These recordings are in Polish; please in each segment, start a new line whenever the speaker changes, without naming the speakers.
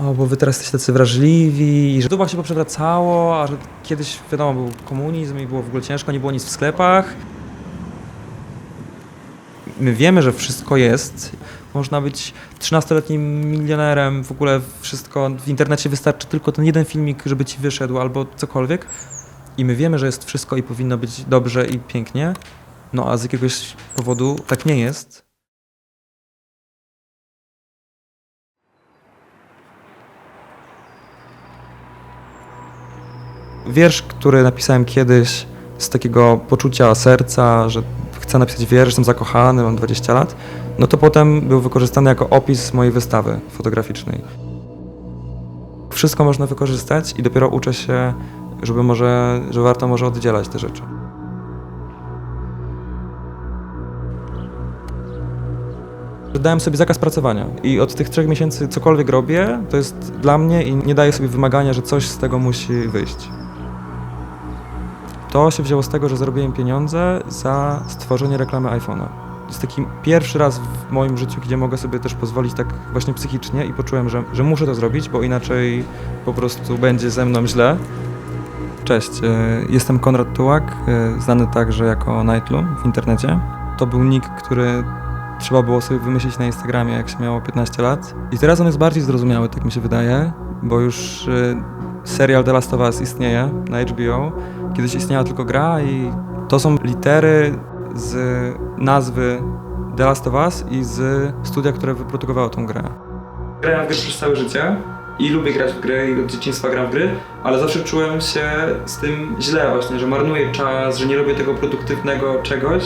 o, bo wy teraz jesteście tacy wrażliwi i że to się poprzewracało, a że kiedyś, wiadomo, był komunizm i było w ogóle ciężko, nie było nic w sklepach. My wiemy, że wszystko jest. Można być 13-letnim milionerem, w ogóle wszystko. W internecie wystarczy tylko ten jeden filmik, żeby ci wyszedł albo cokolwiek. I my wiemy, że jest wszystko i powinno być dobrze i pięknie. No a z jakiegoś powodu tak nie jest. Wiersz, który napisałem kiedyś z takiego poczucia serca, że chcę napisać wiersz, jestem zakochany, mam 20 lat, no to potem był wykorzystany jako opis mojej wystawy fotograficznej. Wszystko można wykorzystać i dopiero uczę się, żeby może, że warto może oddzielać te rzeczy. Dałem sobie zakaz pracowania i od tych trzech miesięcy cokolwiek robię, to jest dla mnie i nie daję sobie wymagania, że coś z tego musi wyjść. To się wzięło z tego, że zarobiłem pieniądze za stworzenie reklamy iPhone'a. To jest taki pierwszy raz w moim życiu, gdzie mogę sobie też pozwolić tak właśnie psychicznie i poczułem, że, że muszę to zrobić, bo inaczej po prostu będzie ze mną źle. Cześć, e, jestem Konrad Tułak, e, znany także jako Nightlu w internecie. To był nick, który trzeba było sobie wymyślić na Instagramie, jak się miało 15 lat. I teraz on jest bardziej zrozumiały, tak mi się wydaje, bo już e, serial The Last of Us istnieje na HBO. Kiedyś istniała tylko gra i to są litery z nazwy The Last of Us i z studia, które wyprodukowało tą grę. Grałem w gry przez całe życie i lubię grać w gry i od dzieciństwa gram w gry, ale zawsze czułem się z tym źle właśnie, że marnuję czas, że nie robię tego produktywnego czegoś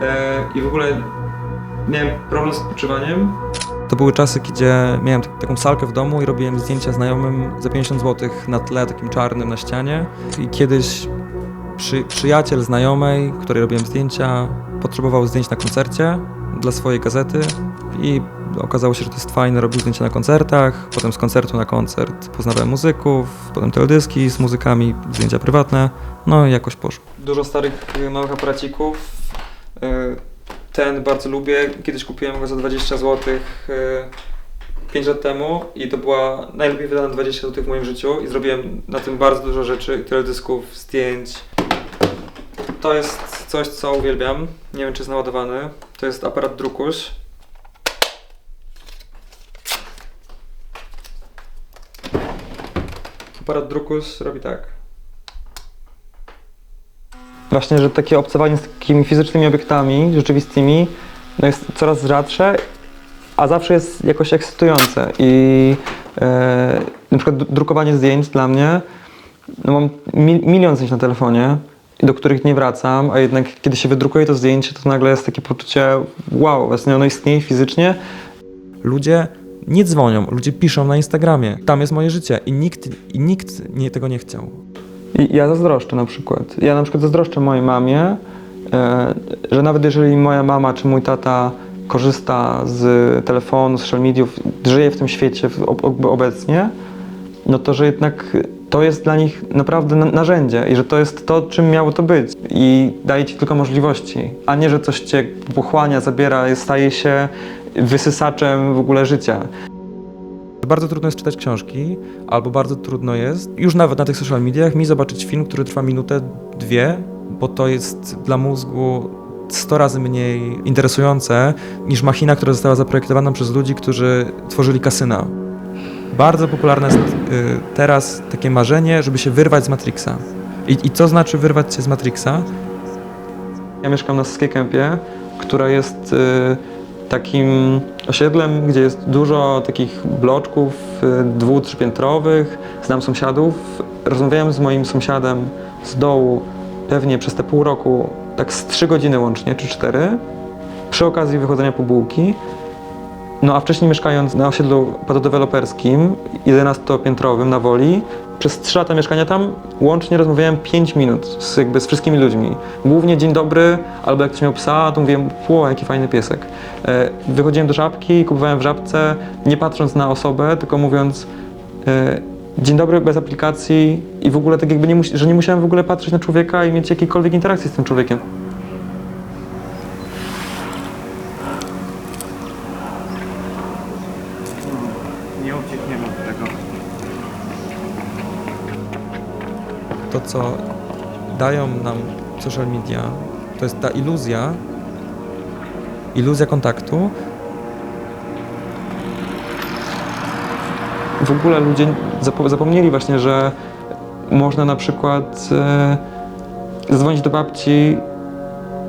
e, i w ogóle miałem problem z odpoczywaniem. To były czasy, gdzie miałem tak- taką salkę w domu i robiłem zdjęcia znajomym za 50 zł na tle takim czarnym na ścianie. I kiedyś przy, przyjaciel znajomej, której robiłem zdjęcia, potrzebował zdjęć na koncercie dla swojej gazety i okazało się, że to jest fajne, robił zdjęcia na koncertach, potem z koncertu na koncert poznawałem muzyków, potem teledyski z muzykami, zdjęcia prywatne, no i jakoś poszło. Dużo starych małych aparacików, y, ten bardzo lubię. Kiedyś kupiłem go za 20 zł 5 lat temu i to była najlepiej wydane 20 zł w moim życiu i zrobiłem na tym bardzo dużo rzeczy, teledysków, zdjęć. To jest coś, co uwielbiam. Nie wiem, czy jest naładowany. To jest aparat drukuś. Aparat drukuś robi tak. Właśnie, że takie obcowanie z takimi fizycznymi obiektami rzeczywistymi no jest coraz rzadsze, a zawsze jest jakoś ekscytujące. I e, na przykład dru- drukowanie zdjęć dla mnie, no mam mi, milion zdjęć na telefonie, do których nie wracam, a jednak kiedy się wydrukuje to zdjęcie, to nagle jest takie poczucie wow, właśnie ono istnieje fizycznie. Ludzie nie dzwonią, ludzie piszą na Instagramie. Tam jest moje życie i nikt, i nikt nie, tego nie chciał. I ja zazdroszczę na przykład. Ja na przykład zazdroszczę mojej mamie, e, że nawet jeżeli moja mama czy mój tata korzysta z telefonu, z social mediów, żyje w tym świecie obecnie, no to, że jednak to jest dla nich naprawdę na- narzędzie i że to jest to, czym miało to być i daje ci tylko możliwości, a nie, że coś cię pochłania, zabiera, staje się wysysaczem w ogóle życia. Bardzo trudno jest czytać książki, albo bardzo trudno jest, już nawet na tych social mediach, mi zobaczyć film, który trwa minutę, dwie, bo to jest dla mózgu 100 razy mniej interesujące niż machina, która została zaprojektowana przez ludzi, którzy tworzyli kasyna. Bardzo popularne jest y, teraz takie marzenie, żeby się wyrwać z Matrixa. I, I co znaczy wyrwać się z Matrixa? Ja mieszkam na Saskiej Kępie, która jest y, takim osiedlem, gdzie jest dużo takich bloczków y, dwu, trzypiętrowych. Znam sąsiadów. Rozmawiałem z moim sąsiadem z dołu pewnie przez te pół roku, tak z trzy godziny łącznie, czy cztery, przy okazji wychodzenia po bułki. No a wcześniej mieszkając na osiedlu padodeweloperskim, 11-piętrowym na Woli, przez 3 lata mieszkania tam łącznie rozmawiałem 5 minut z, jakby z wszystkimi ludźmi. Głównie dzień dobry, albo jak ktoś miał psa, to mówiłem, ło, jaki fajny piesek. E, wychodziłem do żabki, kupowałem w żabce, nie patrząc na osobę, tylko mówiąc e, dzień dobry bez aplikacji i w ogóle tak jakby nie, że nie musiałem w ogóle patrzeć na człowieka i mieć jakiejkolwiek interakcji z tym człowiekiem.
Nie uciekniemy. tego.
To, co dają nam social media, to jest ta iluzja, iluzja kontaktu. W ogóle ludzie zapo- zapomnieli właśnie, że można na przykład e, zadzwonić do babci,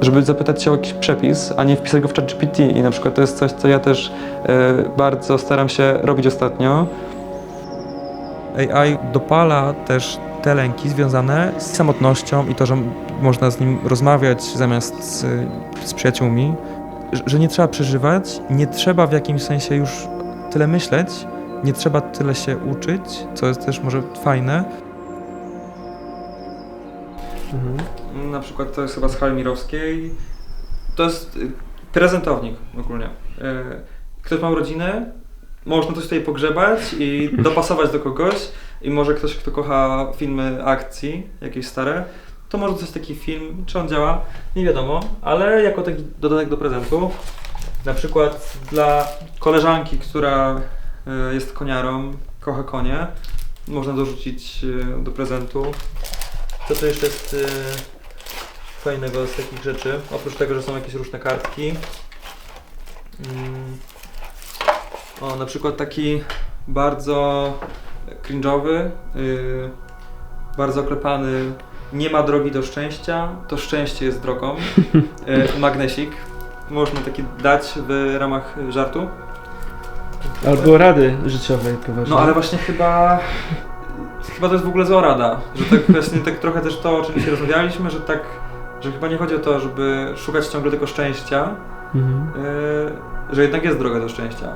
żeby zapytać się o jakiś przepis, a nie wpisać go w ChatGPT. I na przykład to jest coś, co ja też e, bardzo staram się robić ostatnio. AI dopala też te lęki związane z samotnością i to, że można z nim rozmawiać zamiast z, z przyjaciółmi, że- nie trzeba przeżywać, nie trzeba w jakimś sensie już tyle myśleć, nie trzeba tyle się uczyć, co jest też może fajne. Na przykład to jest chyba z Hali Mirowskiej. To jest y, prezentownik ogólnie. Y, Ktoś ma rodzinę, można coś tutaj pogrzebać i dopasować do kogoś. I może ktoś, kto kocha filmy akcji, jakieś stare, to może coś taki film, czy on działa, nie wiadomo, ale jako taki dodatek do prezentu. Na przykład dla koleżanki, która y, jest koniarą, kocha konie, można dorzucić y, do prezentu. Co to jeszcze jest y, fajnego z takich rzeczy? Oprócz tego, że są jakieś różne kartki. Mm. O, na przykład taki bardzo cringe'owy, y, bardzo oklepany nie ma drogi do szczęścia, to szczęście jest drogą. Y, magnesik. Można taki dać w ramach żartu.
Albo rady życiowej poważnie.
No ale właśnie chyba. Chyba to jest w ogóle zła rada. Że tak właśnie tak trochę też to, o czym dzisiaj rozmawialiśmy, że tak. Że chyba nie chodzi o to, żeby szukać ciągle tylko szczęścia,
Mhm.
yy, że jednak jest droga do szczęścia.